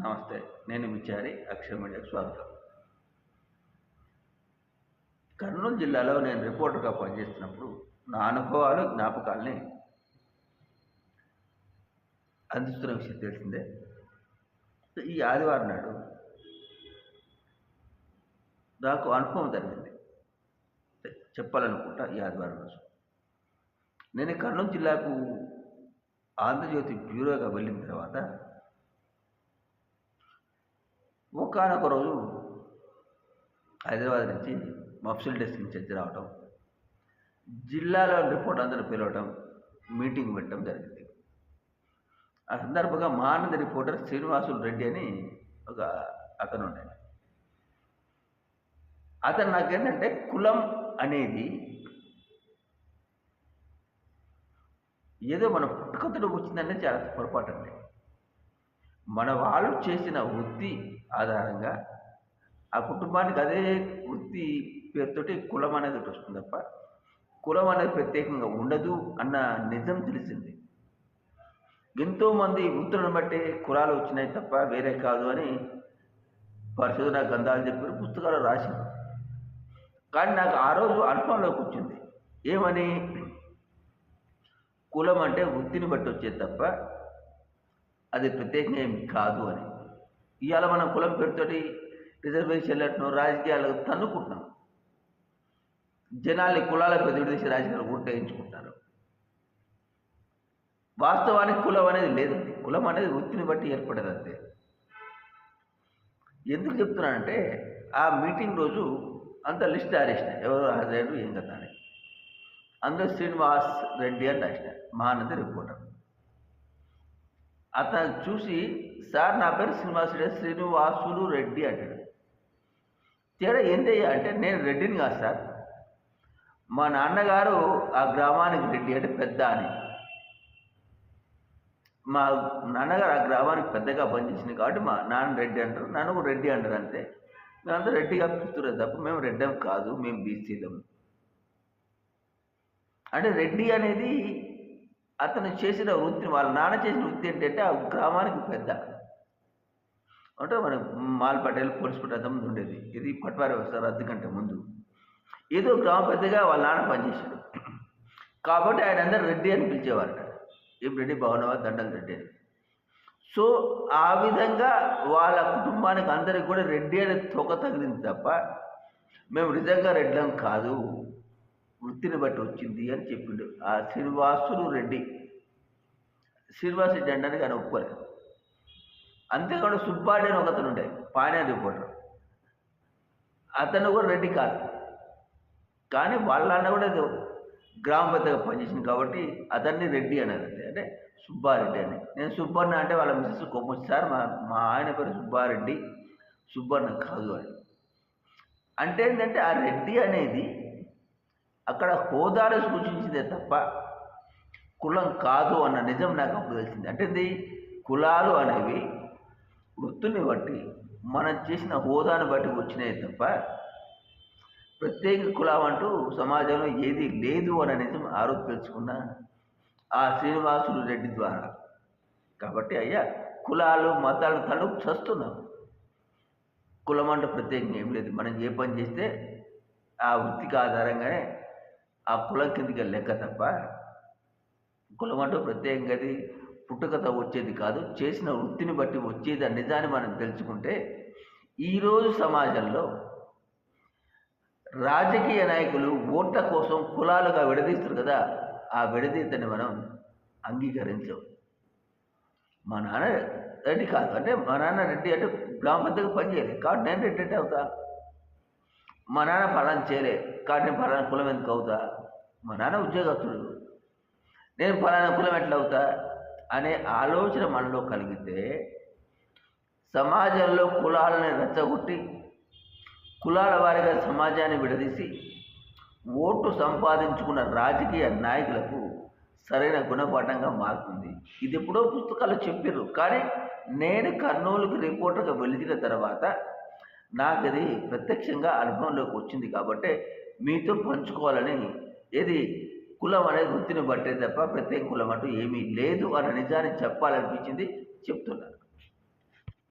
నమస్తే నేను విచారి అక్షర మీడియాకు స్వాగతం. కర్నూలు జిల్లాలో నేను రిపోర్టర్గా పనిచేస్తున్నప్పుడు నా అనుభవాలు జ్ఞాపకాలని అందిస్తున్న విషయం తెలిసిందే. ఈ ఆదివారం నాడు నాకు అనుభవం జరిగింది. చెప్పాలనుకుంటా ఈ ఆదివారం రోజు. నేను కర్నూలు జిల్లాకు ఆంధ్రజ్యోతి బ్యూరోగా వెళ్ళిన తర్వాత ఒకనొక రోజు హైదరాబాద్ నుంచి మఫ్సిల్ డెస్క్ నుంచి రావటం జిల్లాలో రిపోర్ట్ అందరూ పిలవటం మీటింగ్ పెట్టడం జరిగింది. ఆ సందర్భంగా మహానంద రిపోర్టర్ శ్రీనివాసులు రెడ్డి అని ఒక అతను ఉండే అతను నాకేంటంటే కులం అనేది ఏదో మన పుట్టుకతలో వచ్చిందంటే చాలా పొరపాటు అండి మన వాళ్ళు చేసిన వృత్తి ఆధారంగా ఆ కుటుంబానికి అదే వృత్తి పేరుతోటి కులం అనేది ఒకటి వస్తుంది తప్ప కులం అనేది ప్రత్యేకంగా ఉండదు అన్న నిజం తెలిసింది. ఎంతోమంది వృత్తులను బట్టి కులాలు వచ్చినాయి తప్ప వేరే కాదు అని పరిశోధన గ్రంథాలు చెప్పారు పుస్తకాలు రాశారు. కానీ నాకు ఆ రోజు అనుభవంలోకి వచ్చింది. ఏమని? కులం అంటే వృత్తిని బట్టి వచ్చేది తప్ప అది ప్రత్యేకంగా ఏమి కాదు అని. ఇవాళ మనం కులం పేరుతోటి రిజర్వేషన్లను రాజకీయాలకు తన్నుకుంటున్నాం. జనాల్ని కులాల ప్రతివిదేశీ రాజకీయాలు ఓటేయించుకుంటారు వాస్తవానికి కులం అనేది లేదండి. కులం అనేది వృత్తిని బట్టి ఏర్పడేది అంతే. ఎందుకు చెప్తున్నానంటే ఆ మీటింగ్ రోజు అంత లిస్ట్ రాసిన ఎవరు హాజరయ్యారు ఏం కదా అని. అందులో శ్రీనివాస్ రెడ్డి అని రాసిన మహానంది రిపోర్టర్. అతను చూసి సార్ నా పేరు శ్రీనివాస్ శ్రీనివాసులు రెడ్డి అంటాడు. తేడా ఏంటయ్యా అంటే నేను రెడ్డిని కాదు సార్. మా నాన్నగారు ఆ గ్రామానికి రెడ్డి అంటే పెద్ద అని. మా నాన్నగారు ఆ గ్రామానికి పెద్దగా పనిచేసింది కాబట్టి మా నాన్న రెడ్డి అంటారు నన్ను రెడ్డి అంటారు అంతే. మేమంతా రెడ్డిగా పిలుస్తున్నారు తప్ప మేము రెడ్డం కాదు మేము బీసీలం. అంటే రెడ్డి అనేది అతను చేసిన వృత్తిని వాళ్ళ నాన్న చేసిన వృత్తి ఏంటంటే ఆ గ్రామానికి పెద్ద. అంటే మన మాల్ పటేల్ పోలీస్ పటేల్ ముందు ఉండేది. ఇది పట్వారి వస్తారు రద్దు కంటే ముందు. ఏదో గ్రామ పెద్దగా వాళ్ళ నాన్న పనిచేశాడు. కాబట్టి ఆయన అందరు రెడ్డి అని పిలిచేవారట. ఏం రెడ్డి భవనవా దండల్ రెడ్డి అని. సో ఆ విధంగా వాళ్ళ కుటుంబానికి అందరికి కూడా రెడ్డి అనే తొక తగిలింది తప్ప మేము నిజంగా రెడ్లం కాదు. వృత్తిని బట్టి వచ్చింది అని చెప్పిండు. ఆ శ్రీనివాసులు రెడ్డి. శ్రీనివాస్ రెడ్డి అనడానికి ఆయన ఒప్పుకోలేదు. అంతేకాకుండా సుబ్బాడి అని ఒకతను ఉండే పానే రిపోర్టర్. అతను కూడా రెడ్డి కాదు. కానీ వాళ్ళన్న కూడా గ్రామ పెద్దగా పనిచేసింది కాబట్టి అతన్ని రెడ్డి అనేది అంతే అంటే సుబ్బారెడ్డి అని. నేను సుబ్బన్న అంటే వాళ్ళ మిస్సెస్ కొమ్మొచ్చి సార్ మా మా ఆయన పేరు సుబ్బారెడ్డి. సుబ్బన్న కాదు అని. అంటే ఏంటంటే ఆ రెడ్డి అనేది అక్కడ హోదాను సూచించిందే తప్ప కులం కాదు అన్న నిజం నాకు అప్పుడు తెలిసింది. అంటే ఇది కులాలు అనేవి వృత్తుల్ని బట్టి మనం చేసిన హోదాను బట్టి వచ్చినాయి తప్ప ప్రత్యేక కులం అంటూ సమాజంలో ఏది లేదు అన్న నిజం ఆరోపి తెలుసుకున్న ఆ శ్రీనివాసులు రెడ్డి ద్వారా. కాబట్టి అయ్యా కులాలు మతాలు తను చస్తున్నాం. కులం అంటూ ప్రత్యేకంగా ఏం లేదు. మనం ఏ పని చేస్తే ఆ వృత్తికి ఆధారంగానే ఆ కులం కిందికి లెక్క తప్ప కులం అంటూ ప్రత్యేకంగా అది పుట్టుకతో వచ్చేది కాదు. చేసిన వృత్తిని బట్టి వచ్చేది ఆ నిజాన్ని మనం తెలుసుకుంటే ఈరోజు సమాజంలో రాజకీయ నాయకులు ఓట్ల కోసం కులాలుగా విడదీస్తారు కదా ఆ విడదీతని మనం అంగీకరించాం. మా నాన్న రెడ్డి కాదు. అంటే మా నాన్న రెడ్డి అంటే గ్రామ పనిచేయలే పని చేయలేదు కాబట్టి నేను రెడ్డి అవుతా. మా నాన్న ఫలాన్ని చేయలే. కాబట్టి నేను ఫలానా కులం ఎందుకు అవుతా? మా నాన్న ఉద్యోగస్తుడు. నేను పలానా కులం ఎట్లా అవుతా అనే ఆలోచన మనలో కలిగితే సమాజంలో కులాలని రెచ్చగొట్టి కులాల వారిగా సమాజాన్ని విడదీసి ఓటు సంపాదించుకున్న రాజకీయ నాయకులకు సరైన గుణపాఠంగా మారుతుంది. ఇది ఎప్పుడో పుస్తకాలు చెప్పారు కానీ నేను కర్నూలుకి రిపోర్టర్గా వెళ్ళిన తర్వాత నాకు అది ప్రత్యక్షంగా అనుభవంలోకి వచ్చింది కాబట్టి మీతో పంచుకోవాలని ఏది? కులం అనేది వృత్తిని బట్టే తప్ప ప్రత్యేక కులం అంటూ ఏమీ లేదు అన్న నిజాన్ని చెప్పాలనిపించింది చెప్తున్నారు.